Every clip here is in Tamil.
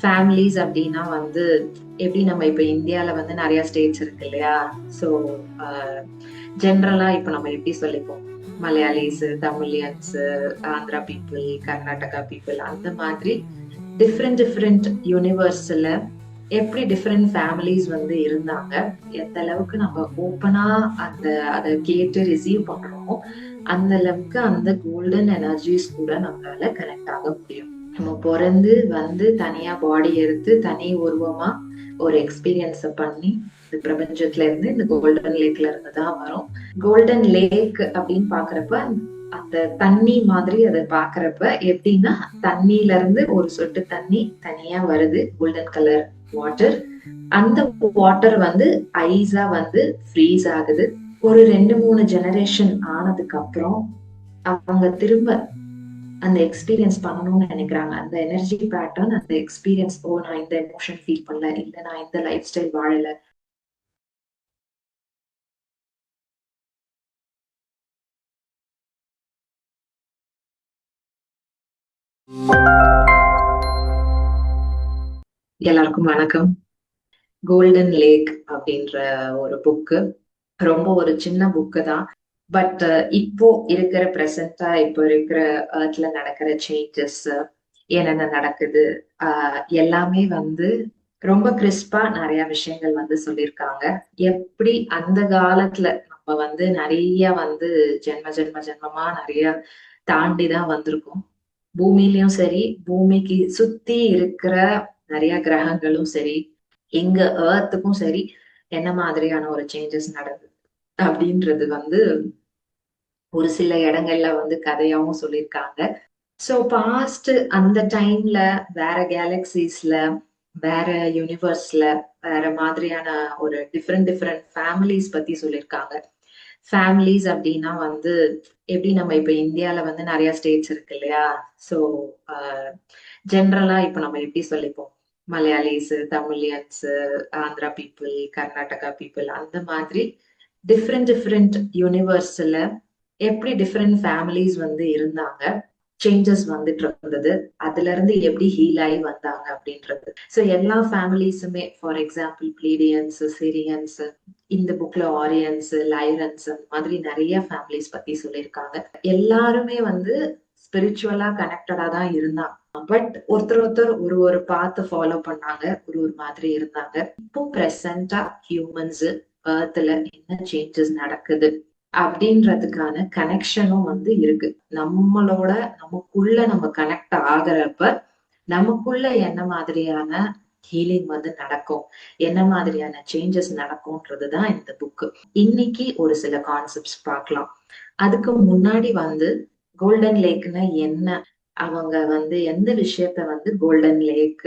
ஃபேமிலிஸ் அப்படின்னா வந்து எப்படி நம்ம இப்போ இந்தியாவில் வந்து நிறைய ஸ்டேட்ஸ் இருக்கு இல்லையா? ஸோ ஜென்ரலா இப்போ நம்ம எப்படி சொல்லிப்போம்? மலையாளிஸ் தமிழியன்ஸ் ஆந்திரா பீப்புள் கர்நாடகா பீப்புள் அந்த மாதிரி டிஃப்ரெண்ட் டிஃப்ரெண்ட் யூனிவர்ஸ்ல எப்படி டிஃப்ரெண்ட் ஃபேமிலிஸ் வந்து இருந்தாங்க? எந்த அளவுக்கு நம்ம ஓப்பனா அந்த அதை கேட்டு ரிசீவ் பண்றோமோ அந்த அளவுக்கு அந்த கோல்டன் எனர்ஜிஸ் கூட நம்மளால கனெக்ட் ஆக முடியும். நம்ம பிறந்து வந்து தனியா பாடி எடுத்து தனி உருவமா ஒரு எக்ஸ்பீரியன்ஸ பண்ணி இந்த பிரபஞ்சத்துல இருந்து இந்த கோல்டன் லேக்ல இருந்து தான் வரும். கோல்டன் லேக் அப்படின்னு பாக்குறப்ப அந்த தண்ணி மாதிரி அதை பாக்குறப்ப எப்படின்னா தண்ணியில இருந்து ஒரு சொட்டு தண்ணி தனியா வருது கோல்டன் கலர் வாட்டர் அந்த வாட்டர் வந்து ஐஸா வந்து ஃப்ரீஸ் ஆகுது. ஒரு ரெண்டு மூணு ஜெனரேஷன் ஆனதுக்கு அப்புறம் அவங்க திரும்ப அந்த எக்ஸ்பீரியன்ஸ் பண்ணணும்னு நினைக்கிறாங்க. அந்த எனர்ஜி பேட்டர்ன் அந்த எக்ஸ்பீரியன்ஸ் ஓ நான் இந்த எமோஷன் ஃபீல் பண்ணல. இல்ல நான் இந்த லைஃப் ஸ்டைல் வாழல. எல்லாருக்கும் வணக்கம். கோல்டன் லேக் அப்படின்ற ஒரு புக்கு ரொம்ப ஒரு சின்ன புக்கு தான். பட் uh, இப்போ இருக்கிற ப்ரெசண்டா இப்போ இருக்கிற ஏர்த்ல நடக்கிற சேஞ்சஸ் என்னென்ன நடக்குது ஆஹ் எல்லாமே வந்து ரொம்ப கிறிஸ்பா நிறைய விஷயங்கள் வந்து சொல்லியிருக்காங்க. எப்படி அந்த காலத்துல நம்ம வந்து நிறைய வந்து ஜென்ம ஜென்ம ஜென்மமா நிறைய தாண்டிதான் வந்திருக்கோம். பூமியிலயும் சரி பூமிக்கு சுத்தி இருக்கிற நிறைய கிரகங்களும் சரி எங்க ஏர்த்துக்கும் சரி என்ன மாதிரியான ஒரு சேஞ்சஸ் நடக்குது அப்படின்றது வந்து ஒரு சில இடங்கள்ல வந்து கதையாவும் சொல்லியிருக்காங்க. ஸோ பாஸ்ட் அந்த டைம்ல வேற கேலக்சிஸ்ல வேற யூனிவர்ஸ்ல வேற மாதிரியான ஒரு டிஃப்ரெண்ட் டிஃப்ரெண்ட் ஃபேமிலிஸ் பத்தி சொல்லியிருக்காங்க. ஃபேமிலிஸ் அப்படின்னா வந்து எப்படி நம்ம இப்ப இந்தியால வந்து நிறைய ஸ்டேட்ஸ் இருக்கு இல்லையா? ஸோ ஜென்ரலா இப்ப நம்ம எப்படி சொல்லிப்போம்? மலையாளிஸ் தமிழியன்ஸ் ஆந்திரா பீப்புள் கர்நாடகா பீப்புள் அந்த மாதிரி டிஃப்ரெண்ட் டிஃப்ரெண்ட் யூனிவர்ஸ்ல எப்படி டிஃப்ரெண்ட் ஃபேமிலிஸ் வந்து இருந்தாங்க? சேஞ்சஸ் வந்துட்டு இருந்தது. அதுல இருந்து எப்படி ஹீல் ஆகி வந்தாங்க அப்படின்றது. ஸோ எல்லா ஃபேமிலிஸுமே ஃபார் எக்ஸாம்பிள் பிளீடியன்ஸ் சிரியன்ஸ் இந்த புக்ல ஆரியன்ஸ் லைரன்ஸ் அந்த மாதிரி நிறைய ஃபேமிலிஸ் பத்தி சொல்லியிருக்காங்க. எல்லாருமே வந்து ஸ்பிரிச்சுவலா கனெக்டடா தான் இருந்தாங்க. பட் ஒருத்தர் ஒருத்தர் ஒரு ஒரு பாத்து ஃபாலோ பண்ணாங்க. ஒரு ஒரு மாதிரி இருந்தாங்க. இப்போ ப்ரெசண்டா ஹியூமன்ஸ் ஏர்த்ல என்ன சேஞ்சஸ் நடக்குது? அப்படின்றதுக்கான கனெக்ஷனும் வந்து இருக்கு. நம்மளோட நமக்குள்ள நம்ம கனெக்ட் ஆகுறப்ப நமக்குள்ள என்ன மாதிரியான ஹீலிங் வந்து நடக்கும்? என்ன மாதிரியான சேஞ்சஸ் நடக்கும்ன்றது தான் இந்த புக்கு இன்னைக்கு ஒரு சில கான்செப்ட்ஸ் பார்க்கலாம். அதுக்கு முன்னாடி வந்து கோல்டன் லேக்னா என்ன? அவங்க வந்து எந்த விஷயத்த வந்து கோல்டன் லேக்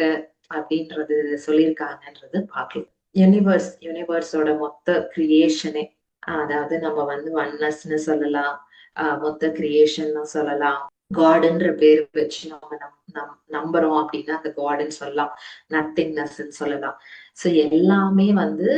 அப்படின்றது சொல்லியிருக்காங்கன்றது பார்க்கலாம். யூனிவர்ஸ் யூனிவர்ஸோட மொத்த கிரியேஷனே அதாவது நம்ம வந்து ஒன்னஸ்ன்னு சொல்லலாம். மொத்த கிரியேஷன் சொல்லலாம். காடுன்ற பேர் வச்சு நம்ம நம் நம் நம்புறோம் அப்படின்னா அந்த காடுன்னு சொல்லலாம். நத்திங்னஸ் சொல்லலாம். சோ எல்லாமே வந்து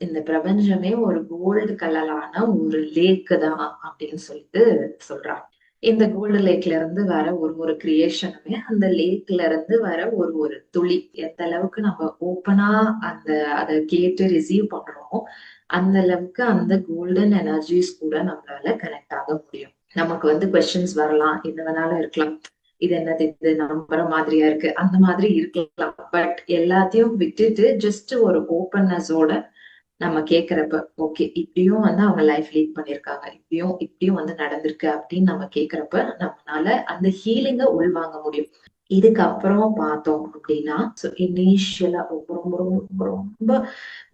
இந்த பிரபஞ்சமே ஒரு கோல்டு கலலான ஒரு லேக்கு தான் அப்படின்னு சொல்லிட்டு சொல்றாங்க. இந்த கோல்டு லேக்ல இருந்து வர ஒரு ஒரு கிரியேஷனுமே அந்த லேக்ல இருந்து வர ஒரு ஒரு துளி. எந்த அளவுக்கு நம்ம ஓப்பனா அந்த அதை கேட்டு ரிசீவ் பண்றோமோ அந்த அளவுக்கு அந்த கோல்டன் எனர்ஜிஸ் கூட நம்மளால கனெக்ட் ஆக முடியும். நமக்கு வந்து கொஸ்டின்ஸ் வரலாம். என்ன வேணாலும் இருக்கலாம். இது என்னது இது? நம்புற மாதிரியா இருக்கு. அந்த மாதிரி இருக்கலாம். பட் எல்லாத்தையும் விட்டுட்டு ஜஸ்ட் ஒரு ஓப்பன்னஸோட நம்ம கேக்குறப்ப ஓகே இப்படியும் வந்து அவங்க லைஃப் லீட் பண்ணிருக்காங்க. இப்படியும் இப்படியும் வந்து நடந்திருக்கு அப்படின்னு நம்ம கேக்குறப்ப நம்மளால அந்த ஹீலிங்க உள்வாங்க முடியும். இதுக்கப்புறம் பார்த்தோம் அப்படின்னா இனிஷியலா ரொம்ப ரொம்ப ரொம்ப ரொம்ப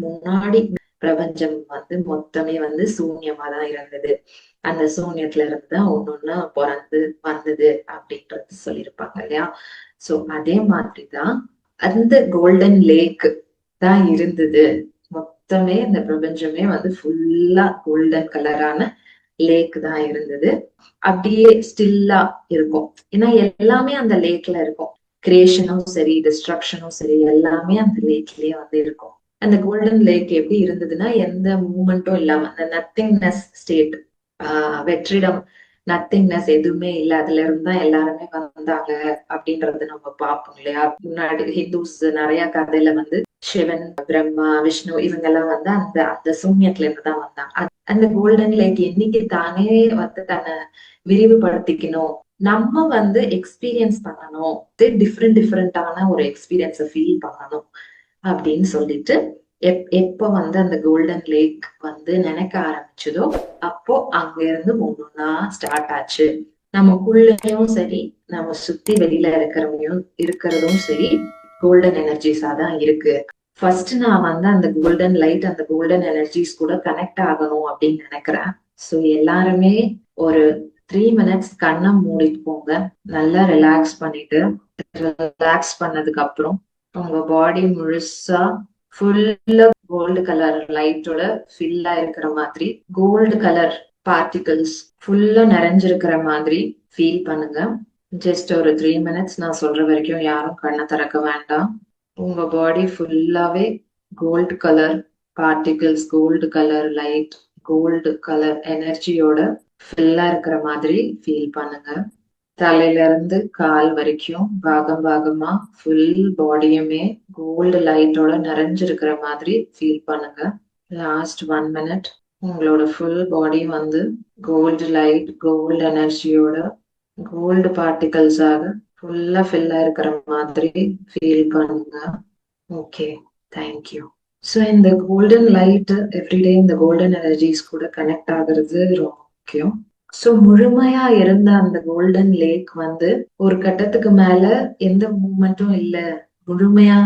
முன்னாடி பிரபஞ்சம் வந்து மொத்தமே வந்து சூன்யமா தான் இருந்தது. அந்த சூன்யத்துல இருந்து தான் ஒன்னொன்னா பிறந்து வந்தது அப்படின்றது சொல்லியிருப்பாங்க இல்லையா? சோ அதே மாதிரிதான் அந்த கோல்டன் லேக் தான் இருந்தது. மொத்தமே இந்த பிரபஞ்சமே வந்து ஃபுல்லா கோல்டன் கலரான லேக் தான் இருந்தது. அப்படியே ஸ்டில்லா இருக்கும். ஏன்னா எல்லாமே அந்த லேக்ல இருக்கும். கிரியேஷனும் சரி டிஸ்ட்ரக்ஷனும் சரி எல்லாமே அந்த லேக்லயே வந்து இருக்கும். அந்த கோல்டன் லேக் எப்படி இருந்ததுன்னா எந்த மூமெண்ட்டும் இல்லாம அந்த நத்திங்னஸ் ஸ்டேட் ஆஹ் வெற்றிடம் நத்திங்னஸ் எதுவுமே இல்ல. அதுல இருந்தா எல்லாருமே வந்தாங்க அப்படின்றத நம்ம பார்ப்போம் இல்லையா? முன்னாடி ஹிந்துஸ் நிறைய கதையில வந்து சிவன் பிரம்மா விஷ்ணு இவங்க எல்லாம் வந்து அந்த அந்த சூன்யத்துல இருந்து தான் வந்தாங்க. அந்த கோல்டன் லேக் என்னைக்கு தானே வந்து தன்னை விரிவுபடுத்திக்கணும். நம்ம வந்து எக்ஸ்பீரியன்ஸ் பண்ணணும். டிஃப்ரெண்ட் டிஃப்ரெண்டான ஒரு எக்ஸ்பீரியன்ஸை ஃபீல் பண்ணணும். அப்படின்னு சொல்லிட்டு எப் எப்போ வந்து அந்த கோல்டன் லேக் வந்து நினைக்க ஆரம்பிச்சதோ அப்போ அங்க இருந்து ஒன்னொன்னா ஸ்டார்ட் ஆச்சு. நமக்குள்ளயும் சரி நம்ம சுத்தி வெளியில இருக்கிறவையும் இருக்கிறதும் சரி கோல்டன் எனர்ஜிஸா தான் இருக்கு. ஃபர்ஸ்ட் நான் வந்து அந்த கோல்டன் லைட் அந்த கோல்டன் எனர்ஜிஸ் கூட கனெக்ட் ஆகணும் அப்படின்னு நினைக்கிறேன். சோ எல்லாருமே ஒரு த்ரீ மினிட்ஸ் கண்ணை மூடிட்டு போங்க நல்லா ரிலாக்ஸ் பண்ணிட்டு ரிலாக்ஸ் பண்ணதுக்கு அப்புறம் உங்க பாடி முழுசா ஃபுல்லா கோல்டு கலர் லைட்டோட ஃபில்லா இருக்கிற மாதிரி கோல்டு கலர் பார்ட்டிகல்ஸ் ஃபுல்லா நிறைஞ்சிருக்கிற மாதிரி ஃபீல் பண்ணுங்க. ஜஸ்ட் ஒரு த்ரீ மினிட்ஸ் நான் சொல்ற வரைக்கும் யாரும் கண்ணை திறக்க வேண்டாம். உங்க பாடி ஃபுல்லாவே gold colour particles gold colour light gold colour எனர்ஜியோட ஃபில்லா இருக்கிற மாதிரி ஃபீல் பண்ணுங்க. தலையில இருந்து கால் வரைக்கும் பாகம் பாகமா ஃபுல் பாடியுமே கோல்டு லைட்டோட நிறைஞ்சிருக்கிற மாதிரி ஃபீல் பண்ணுங்க. லாஸ்ட் ஒன் மினிட் உங்களோட ஃபுல் பாடி வந்து கோல்டு லைட் கோல்டு எனர்ஜியோட கோல்டு பார்ட்டிகல்ஸாக ஃபுல்லா ஃபில்லா இருக்கிற மாதிரி ஃபீல் பண்ணுங்க. ஓகே தேங்க்யூ ஸோ இந்த கோல்டன் லைட் எவ்ரிடே இந்த கோல்டன் எனர்ஜிஸ் கூட கனெக்ட் ஆகுறது ரொம்ப முக்கியம். சோ முழுமையா இருந்த அந்த கோல்டன் லேக் வந்து ஒரு கட்டத்துக்கு மேல எந்த மூமெண்ட்டும் இல்ல. முழுமையா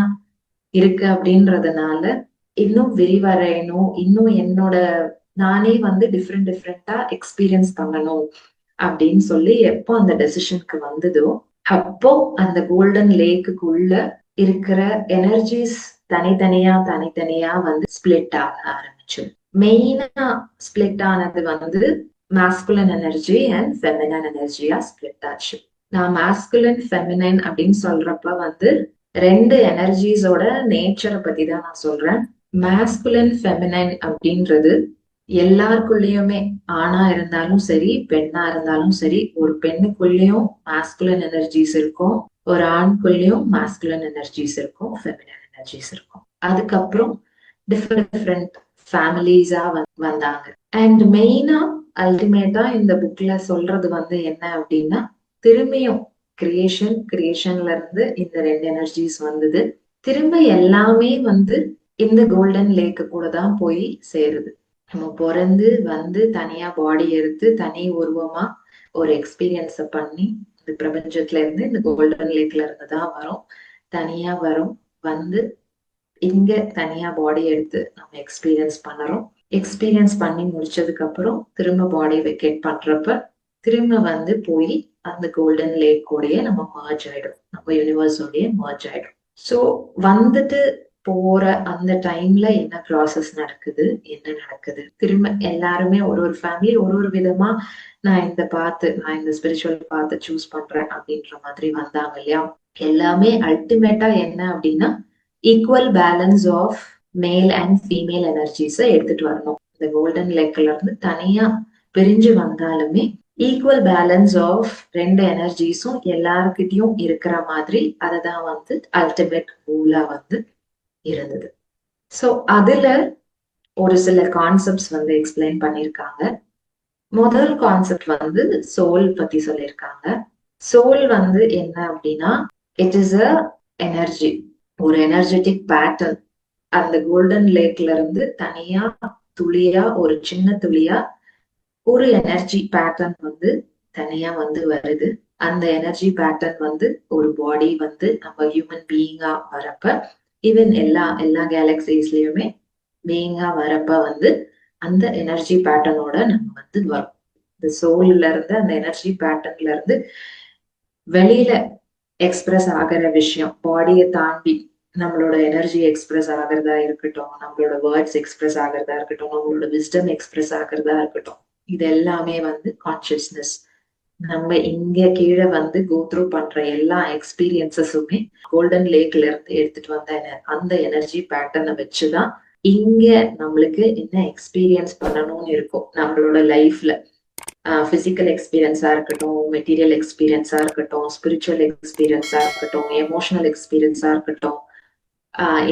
இருக்கு அப்படின்றதுனால இன்னும் விரிவரையணும் இன்னும் என்னோட நானே வந்து டிஃப்ரெண்ட் டிஃப்ரெண்டா எக்ஸ்பீரியன்ஸ் பண்ணணும் அப்படின்னு சொல்லி எப்போ அந்த டெசிஷனுக்கு வந்ததோ அப்போ அந்த கோல்டன் லேக்குக்குள்ள இருக்கிற எனர்ஜிஸ் தனித்தனியா தனித்தனியா வந்து ஸ்பிளிட் ஆக ஆரம்பிச்சு. மெயினா ஸ்பிளிட் ஆனது வந்து மாஸ்குலன் எனர்ஜி அண்ட் ஃபெமினன் எனர்ஜியா ஸ்பிளிட் ஆச்சு நான் மாஸ்குலன் ஃபெமினன் அப்படின்னு சொல்றப்ப வந்து ரெண்டு எனர்ஜிஸோட நேச்சரை பத்தி தான் நான் சொல்றேன். மாஸ்குலன் ஃபெமினன் அப்படின்றது எல்லாருக்குள்ளயுமே ஆணா இருந்தாலும் சரி பெண்ணா இருந்தாலும் சரி ஒரு பெண்ணுக்குள்ளேயும் மாஸ்குலன் எனர்ஜிஸ் இருக்கும் ஒரு ஆண்குள்ளேயும் மாஸ்குலன் எனர்ஜிஸ் இருக்கும் ஃபெமினன் எனர்ஜிஸ் இருக்கும். அதுக்கப்புறம் டிஃப்ரெண்ட் டிஃப்ரெண்ட் ஃபேமிலிஸா வந்தாங்க. அண்ட் மெயினா அல்டிமேட்டா இந்த புக்ல சொல்றது வந்து என்ன அப்படின்னா திரும்பியும் கிரியேஷன் கிரியேஷன்ல இருந்து இந்த ரெண்டு எனர்ஜிஸ் வந்தது. திரும்ப எல்லாமே வந்து இந்த கோல்டன் லேக்கு கூட தான் போய் சேருது. நம்ம பிறந்து வந்து தனியா பாடி எடுத்து தனி உருவமா ஒரு எக்ஸ்பீரியன்ஸ பண்ணி இந்த பிரபஞ்சத்துல இருந்து இந்த கோல்டன் லேக்ல இருந்து தான் வரும். தனியா வரும். வந்து இங்க தனியா பாடி எடுத்து நம்ம எக்ஸ்பீரியன்ஸ் பண்ணுறோம் எக்ஸ்பீரியன்ஸ் பண்ணி முடிச்சதுக்கப்புறம் திரும்ப பாடி வெக்கேட் பண்றப்ப திரும்ப வந்து போய் அந்த கோல்டன் லேக் கூடயே நம்ம மர்ஜ் ஆயிடும். நம்ம யூனிவர்ஸோடய மர்ஜ் ஆயிடும். ஸோ வந்துட்டு போற அந்த டைம்ல என்ன ப்ராசஸ் நடக்குது என்ன நடக்குது? திரும்ப எல்லாருமே ஒரு ஒரு ஃபேமிலி ஒரு ஒரு விதமா நான் இந்த பார்த்து நான் இந்த ஸ்பிரிச்சுவல் பார்த்து சூஸ் பண்றேன் அப்படின்ற மாதிரி வந்தாங்க இல்லையா? எல்லாமே அல்டிமேட்டா என்ன அப்படின்னா equal balance of male and female எனர்ஜிஸை எடுத்துட்டு வரணும். இந்த கோல்டன் லேக்ல இருந்து தனியா பிரிஞ்சு வந்தாலுமே ஈக்குவல் பேலன்ஸ் ஆஃப் ரெண்டு எனர்ஜிஸும் எல்லாருக்கிட்டையும் இருக்கிற மாதிரி அதை தான் வந்து அல்டிமேட் ரூலா வந்து இருந்தது. ஸோ அதுல ஒரு சில கான்செப்ட்ஸ் வந்து எக்ஸ்பிளைன் பண்ணியிருக்காங்க. முதல் கான்செப்ட் வந்து சோல் பத்தி சொல்லியிருக்காங்க. சோல் வந்து என்ன அப்படின்னா இட் இஸ் அ எனர்ஜி ஒரு எனர்ஜெட்டிக் பேட்டர்ன் அந்த கோல்டன் லேக்ல இருந்து தனியா துளியா ஒரு சின்ன துளியா ஒரு எனர்ஜி பேட்டர்ன் வந்து தனியா வந்து வருது. அந்த எனர்ஜி பேட்டர்ன் வந்து ஒரு பாடி வந்து நம்ம ஹியூமன் பீயிங்கா வரப்ப ஈவன் எல்லா எல்லா கேலக்சிஸ்லயுமே பீயிங்கா வரப்ப வந்து அந்த எனர்ஜி பேட்டர்னோட நம்ம வந்து வரும். இந்த சோல்ல இருந்து அந்த எனர்ஜி பேட்டர்ன்ல இருந்து வெளியில எக்ஸ்பிரஸ் ஆகிற விஷயம் பாடியை தாண்டி நம்மளோட எனர்ஜி எக்ஸ்பிரஸ் ஆகிறதா இருக்கட்டும் நம்மளோட வேர்ட்ஸ் எக்ஸ்பிரஸ் ஆகிறதா இருக்கட்டும் நம்மளோட விஸ்டம் எக்ஸ்பிரஸ் ஆகிறதா இருக்கட்டும் இது எல்லாமே வந்து கான்சியஸ்னஸ் நம்ம இங்க கீழே வந்து கோத்ரூ பண்ற எல்லா எக்ஸ்பீரியன்சஸுமே கோல்டன் லேக்ல இருந்து எடுத்துட்டு வந்த அந்த எனர்ஜி பேட்டர்னை வச்சுதான் இங்க நம்மளுக்கு என்ன எக்ஸ்பீரியன்ஸ் பண்ணணும்னு இருக்கும் நம்மளோட லைஃப்ல பிசிக்கல் எக்ஸ்பீரியன்ஸா இருக்கட்டும் மெட்டீரியல் எக்ஸ்பீரியன்ஸா இருக்கட்டும் ஸ்பிரிச்சுவல் எக்ஸ்பீரியன்ஸா இருக்கட்டும் எமோஷனல் எக்ஸ்பீரியன்ஸா இருக்கட்டும்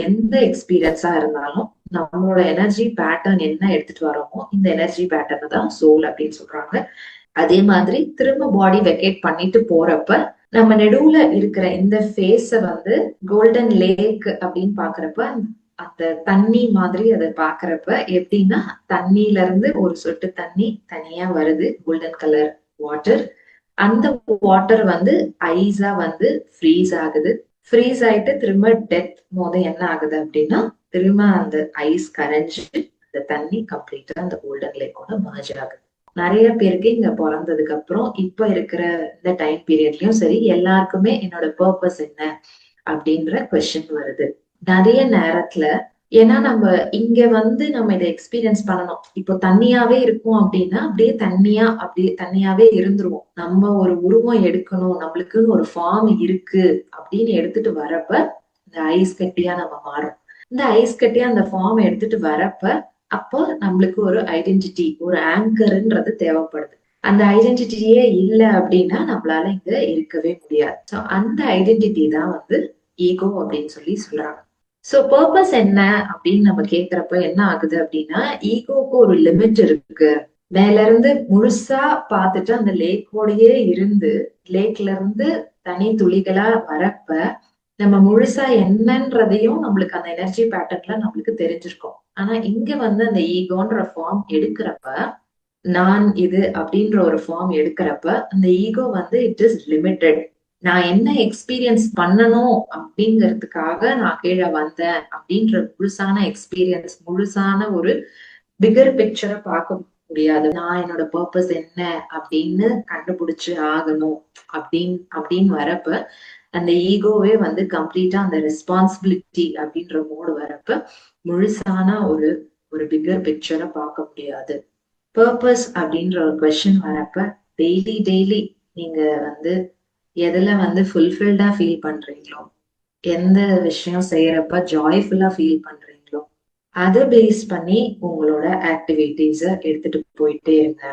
எந்த எக்ஸ்பீரியன்ஸா இருந்தாலும் நம்மளோட எனர்ஜி பேட்டர்ன் என்ன எடுத்துட்டு வரோமோ இந்த எனர்ஜி பேட்டர்ன் தான் சோல் அப்படின்னு சொல்றாங்க. அதே மாதிரி திரும்ப பாடி வெக்கேட் பண்ணிட்டு போறப்ப நம்ம நெடுவுல இருக்கிற இந்த ஃபேஸ வந்து கோல்டன் லேக் அப்படின்னு பாக்குறப்ப அந்த தண்ணி மாதிரி அதை பாக்குறப்ப எப்படின்னா தண்ணியில இருந்து ஒரு சொட்டு தண்ணி தனியா வருது கோல்டன் கலர் வாட்டர் அந்த வாட்டர் வந்து ஐஸா வந்து ஃப்ரீஸ் ஆகுது. ஃப்ரீஸ் ஆயிட்டு திரும்ப டெத் போது என்ன ஆகுது அப்படின்னா திரும்ப அந்த ஐஸ் கரைஞ்சு அந்த தண்ணி கம்ப்ளீட்டா அந்த கோல்டன் லேக்கோட மர்ஜ் ஆகுது. நிறைய பேருக்கு இங்க பிறந்ததுக்கு அப்புறம் இப்ப இருக்கிற இந்த டைம் பீரியட்லயும் சரி எல்லாருக்குமே என்னோட பர்பஸ் என்ன அப்படின்ற கொஸ்டின் வருது. நிறைய நேரத்துல ஏன்னா நம்ம இங்க வந்து நம்ம இதை எக்ஸ்பீரியன்ஸ் பண்ணணும். இப்போ தண்ணியாவே இருக்கும் அப்படின்னா அப்படியே தண்ணியா அப்படியே தண்ணியாவே இருந்துருவோம். நம்ம ஒரு உருவம் எடுக்கணும். நம்மளுக்குன்னு ஒரு ஃபார்ம் இருக்கு அப்படின்னு எடுத்துட்டு வரப்ப இந்த ஐஸ் கட்டியா நம்ம மாறும் இந்த ஐஸ் கட்டியா அந்த ஃபார்ம் எடுத்துட்டு வரப்ப அப்போ நம்மளுக்கு ஒரு ஐடென்டிட்டி ஒரு ஆங்கர்ன்றது தேவைப்படுது. அந்த ஐடென்டிட்டியே இல்லை அப்படின்னா நம்மளால இங்க இருக்கவே முடியாது. ஸோ அந்த ஐடென்டிட்டி தான் வந்து ஈகோ அப்படின்னு சொல்லி சொல்றாங்க. சோ பர்பஸ் என்ன அப்படின்னு நம்ம கேக்குறப்ப என்ன ஆகுது அப்படின்னா ஈகோக்கு ஒரு லிமிட் இருக்கு. மேல இருந்து முழுசா பார்த்துட்டு அந்த லேக்கோடயே இருந்து லேக்ல இருந்து தனி துளிகளா வரப்ப நம்ம முழுசா என்னன்றதையும் நம்மளுக்கு அந்த எனர்ஜி பேட்டர்ன்ல நம்மளுக்கு தெரிஞ்சிருக்கும். ஆனா இங்க வந்து அந்த ஈகோன்ற ஃபார்ம் எடுக்கிறப்ப நான் இது அப்படின்ற ஒரு ஃபார்ம் எடுக்கிறப்ப அந்த ஈகோ வந்து இட் இஸ் லிமிட்டெட் நான் என்ன எக்ஸ்பீரியன்ஸ் பண்ணணும் அப்படிங்கிறதுக்காக நான் கீழே வந்தேன் அப்படின்ற முழுசான எக்ஸ்பீரியன்ஸ் முழுசான ஒரு பிகர் பிக்சரை பார்க்க முடியாது. நான் என்னோட பர்பஸ் என்ன அப்படின்னு கண்டுபிடிச்சு ஆகணும் அப்படின்னு அப்படின்னு வரப்ப அந்த ஈகோவே வந்து கம்ப்ளீட்டா அந்த ரெஸ்பான்சிபிலிட்டி அப்படின்ற மோடு வரப்ப முழுசான ஒரு ஒரு பிகர் பிக்சரை பார்க்க முடியாது. பர்பஸ் அப்படின்ற ஒரு கொஸ்டின் வரப்ப டெய்லி டெய்லி நீங்க வந்து எதுல வந்து ஃபுல்ஃபில்டா ஃபீல் பண்றீங்களோ எந்த விஷயம் செய்யறப்ப ஜாய்ஃபுல்லா ஃபீல் பண்றீங்களோ அதை பேஸ் பண்ணி உங்களோட ஆக்டிவிட்டீஸ எடுத்துட்டு போயிட்டே இருங்க.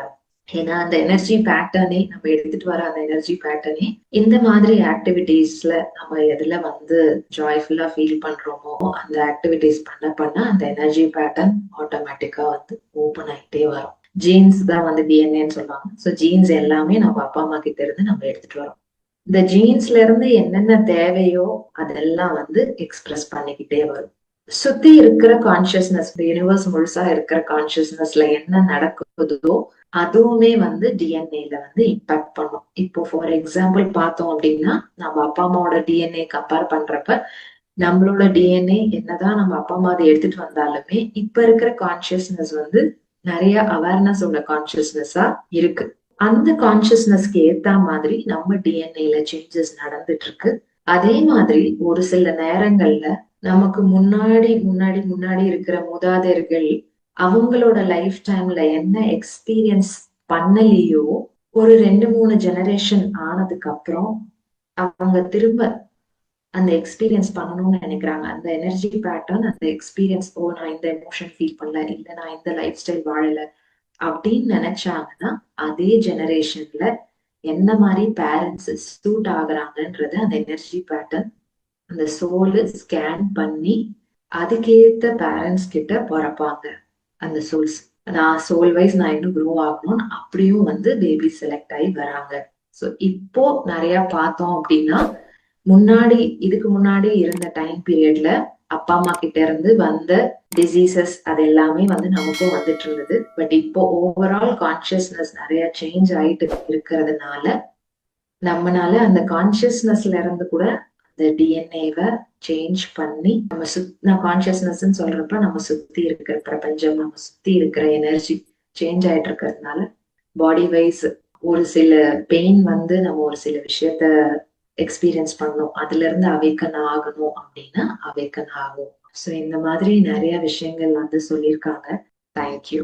ஏன்னா அந்த எனர்ஜி பேட்டர்னே நம்ம எடுத்துட்டு வர அந்த எனர்ஜி பேட்டர்னே இந்த மாதிரி ஆக்டிவிட்டீஸ்ல நம்ம எதுல வந்து ஜாய்ஃபுல்லா ஃபீல் பண்றோமோ அந்த ஆக்டிவிட்டிஸ் பண்ண பண்ண அந்த எனர்ஜி பேட்டர்ன் ஆட்டோமேட்டிக்கா வந்து ஓப்பன் ஆகிட்டே வரும். ஜீன்ஸ் தான் வந்து டிஎன்ஏன்னு சொல்லுவாங்க. ஸோ ஜீன்ஸ் எல்லாமே நம்ம அப்பா அம்மா கிட்ட இருந்து நம்ம எடுத்துட்டு வரோம். இந்த ஜீன்ஸ்ல இருந்து என்னென்ன தேவையோ அதெல்லாம் வந்து எக்ஸ்பிரஸ் பண்ணிக்கிட்டே வரும். சுத்தி இருக்கிற கான்சியஸ்னஸ் யூனிவர்ஸ் முழுசா இருக்கிற கான்சியஸ்னஸ்ல என்ன நடக்குதோ அதுவுமே வந்து டிஎன்ஏல வந்து இம்பாக்ட் பண்ணும். இப்போ ஃபார் எக்ஸாம்பிள் பார்த்தோம் அப்படின்னா நம்ம அப்பா அம்மாவோட டிஎன்ஏ கம்பேர் பண்றப்ப நம்மளோட டிஎன்ஏ என்னதான் நம்ம அப்பா அம்மா அதை எடுத்துட்டு வந்தாலுமே இப்ப இருக்கிற கான்சியஸ்னஸ் வந்து நிறைய அவேர்னஸ் உள்ள கான்சியஸ்னஸா இருக்கு. அந்த கான்சியஸ்னஸ்க்கு ஏத்த மாதிரி நம்ம டிஎன்ஏல சேஞ்சஸ் நடந்துட்டு இருக்கு அதே மாதிரி ஒரு சில நேரங்கள்ல நமக்கு முன்னாடி முன்னாடி முன்னாடி இருக்கிற மூதாதையர்கள் அவங்களோட லைஃப் டைம்ல என்ன எக்ஸ்பீரியன்ஸ் பண்ணலையோ ஒரு ரெண்டு மூணு ஜெனரேஷன் ஆனதுக்கு அப்புறம் அவங்க திரும்ப அந்த எக்ஸ்பீரியன்ஸ் பண்ணணும்னு நினைக்கிறாங்க. அந்த எனர்ஜி பேட்டர்ன் அந்த எக்ஸ்பீரியன்ஸ் ஓ நான் இந்த எமோஷன் ஃபீல் பண்ணல. இல்லை நான் இந்த லைஃப் ஸ்டைல் வாழல. அப்படின்னு நினைச்சாங்கன்னா அதே ஜெனரேஷன்ல என்ன மாதிரி பேரண்ட்ஸ் சூட் ஆகுறாங்கன்றது அந்த எனர்ஜி பேட்டர்ன் அந்த சோலு ஸ்கேன் பண்ணி அதுக்கேத்த பேரண்ட்ஸ் கிட்ட பிறப்பாங்க. அந்த சோல்ஸ் நான் சோல் வைஸ் நான் இன்னும் க்ரோ ஆகணும்னு அப்படியும் வந்து பேபி செலக்ட் ஆகி வராங்க. ஸோ இப்போ நிறைய பார்த்தோம் அப்படின்னா முன்னாடி இதுக்கு முன்னாடி இருந்த டைம் பீரியட்ல அப்பா அம்மா கிட்ட இருந்து வந்த டிசீசஸ் அது எல்லாமே வந்து நமக்கும் வந்துட்டு இருந்தது. பட் இப்போ ஓவரால் கான்சியஸ்னஸ் நிறைய சேஞ்ச் ஆயிட்டு இருக்கிறதுனால நம்மனால அந்த கான்சியஸ்னஸ்ல இருந்து கூட அந்த டிஎன்ஏவை சேஞ்ச் பண்ணி நம்ம சுத் நான் கான்சியஸ்னஸ் சொல்றப்ப நம்ம சுத்தி இருக்கிற பிரபஞ்சம் நம்ம சுத்தி இருக்கிற எனர்ஜி சேஞ்ச் ஆயிட்டு இருக்கிறதுனால பாடி வைஸ் ஒரு சில பெயின் வந்து நம்ம ஒரு சில விஷயத்த எக்ஸ்பீரியன்ஸ் பண்ணணும். அதுல இருந்து அவேக்கன் ஆகணும் அப்படின்னா அவேக்கன் ஆகும். ஸோ இந்த மாதிரி நிறைய விஷயங்கள் வந்து சொல்லியிருக்காங்க. தேங்க்யூ